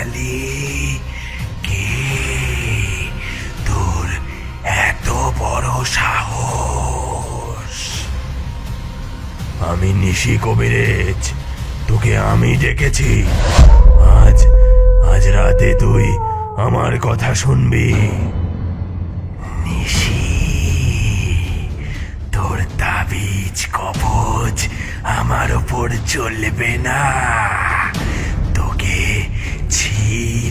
পালালি কে? তোর এত বড় সাহস। আমি নিশি কবিরেজ, তোকে আমি ডেকেছি। আজ আজ রাতে তুই আমার কথা শুনবি। নিশি, তোর তাবিজ কবচ আমার ওপর চলবে না।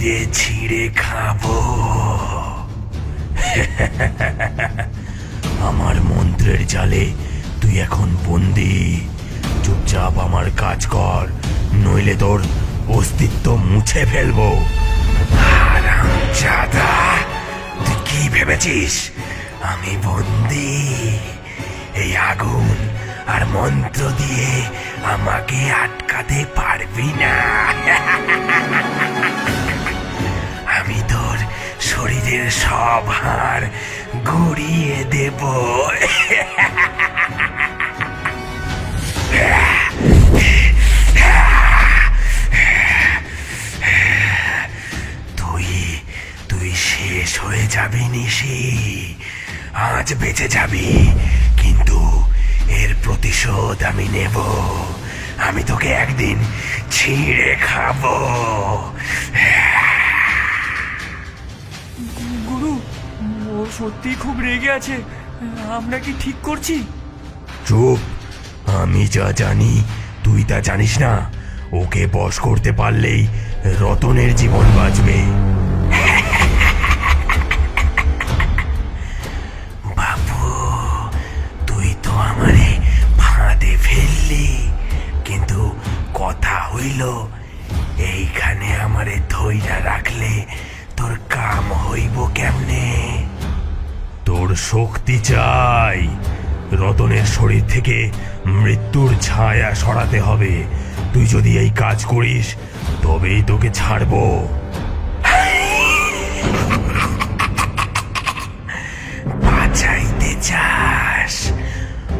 ছিঁড়ে ছিঁড়ে খাব। আমার মন্ত্রের জালে তুই এখন বন্দি। চুপচাপ আমার কাজ কর, নইলে তোর অস্তিত্ব মুছে ফেলব। হারামজাদা তুই কি ভেবেছিস? আমি বন্দি। এই আগুন আর মন্ত্র দিয়ে আমাকে আটকাতে পারবি না। শরীরের সব হাড় গড়িয়ে দেব। তুই তুই শেষ হয়ে যাবি নিশি। আজ বেঁচে যাবি, কিন্তু এর প্রতিশোধ আমি নেব। আমি তোকে একদিন ছিঁড়ে খাব। গুরু সত্যি খুব রেগে আছে। আমরা কি ঠিক করছি? চুপ। আমি যা জানি, তুই তা জানিস না। ওকে বশ করতে পারলেই রতনের জীবন বাঁচবে। বাবু, তুই তো আমারে ফাঁদে ফেললি। কিন্তু কথা হইল, এইখানে আমারে ধইরা রাখলে তোর কাম হইব কেমনে? তোর শক্তি চাই। রতনের শরীর থেকে মৃত্যুর ছায়া সরাতে হবে। তুই যদি এই কাজ করিস, তবেই তোকে ছাড়বো। বাঁচাইতে চাস।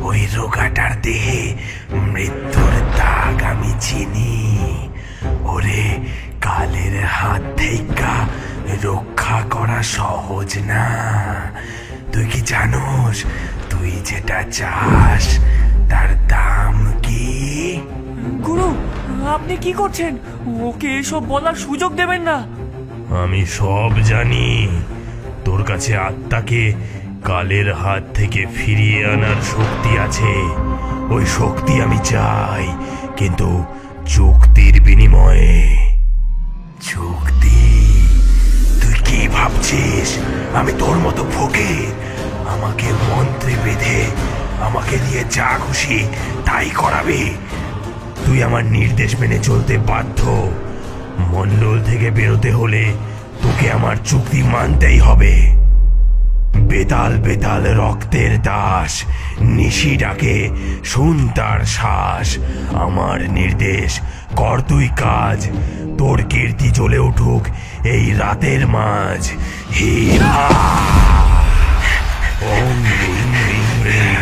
ওই রোগাটার দেহে মৃত্যুর দাগ আমি চিনি। ওরে, কালের হাত থেকে রক্ষা করা সহজ না। তুই কি জানোস? তুই যেটা চাস তার দাম কি? গুরু আপনি কি করছেন? ওকে এসব বলার সুযোগ দেবেন না। আমি সব জানি। তোর কাছে আত্মাকে কালের হাত থেকে ফিরিয়ে আনার শক্তি আছে। ওই শক্তি আমি চাই কিন্তু চুক্তির বিনিময়ে। চুক্তি তুই কি ভাবছিস? আমি তোর মতো ফকির আমাকে মন্ত্রে বেঁধে, আমাকে দিয়ে যা খুশি তাই করাবি। তুই আমার নির্দেশ মেনে চলতে বাধ্য। মন্ডল থেকে বেরোতে হলে তোকে আমার চুক্তি মানতেই হবে। বেতাল বেতাল রক্তের দাস, নিশি ডাকে, শুন তার শ্বাস। আমার নির্দেশ, কর তুই কাজ। তোর কীর্তি জ্বলে উঠুক এই রাতের মাঝ। হি হা ওম রিং রিং রিং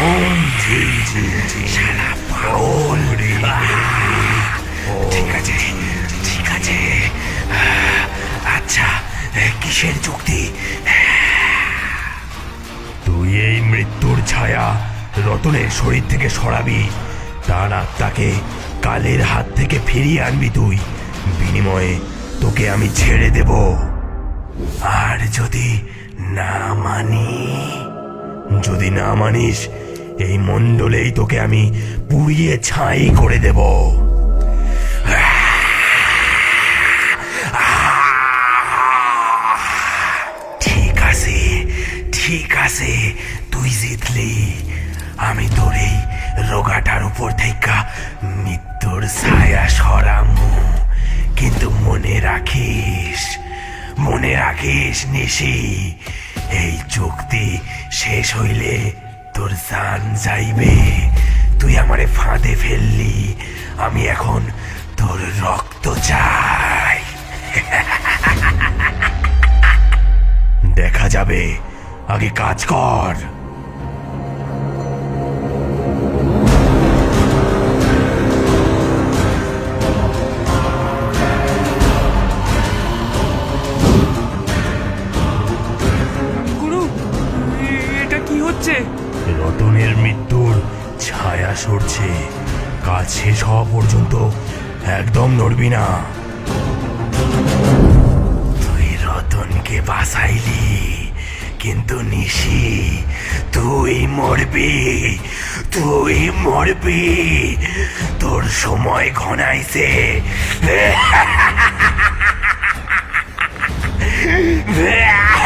ওম ঝিল ঝিল ঝিল ওম রিং ঠিক আছে ঠিক আছে। আচ্ছা কিসের চুক্তি তুই এই মৃত্যুর ছায়া রতনের শরীর থেকে সরাবি। তার আত্মাকে কালের হাত থেকে ফিরিয়ে আনবি তুই। বিনিময়ে তোকে আমি ছেড়ে দেব। আর যদি না মানি, যদি না মানিস, এই মণ্ডলেই তোকে আমি পুড়িয়ে ছাই করে দেব। ঠিক আছে ঠিক আছে, তুই জিতলি। আমি তোর এই রোগাটার উপর থেকে মৃত্যুর ছায়া সরামু কিন্তু মনে রাখিস মনে রাখিস নিশি, এই চুক্তি শেষ হইলে তোর জান যাইবে। তুই আমারে ফাঁদে ফেললি, আমি এখন তোর রক্ত চাই। দেখা যাবে, আগে কাজ কর। রতনের মৃত্যুর ছায়া সরছে। কাজ শেষ হওয়া পর্যন্ত একদম নড়বি না। তুই রতনকে বাঁচাইলি, কিন্তু নিশি, তুই মরবি তুই মরবি। তোর সময় ঘনাইছে।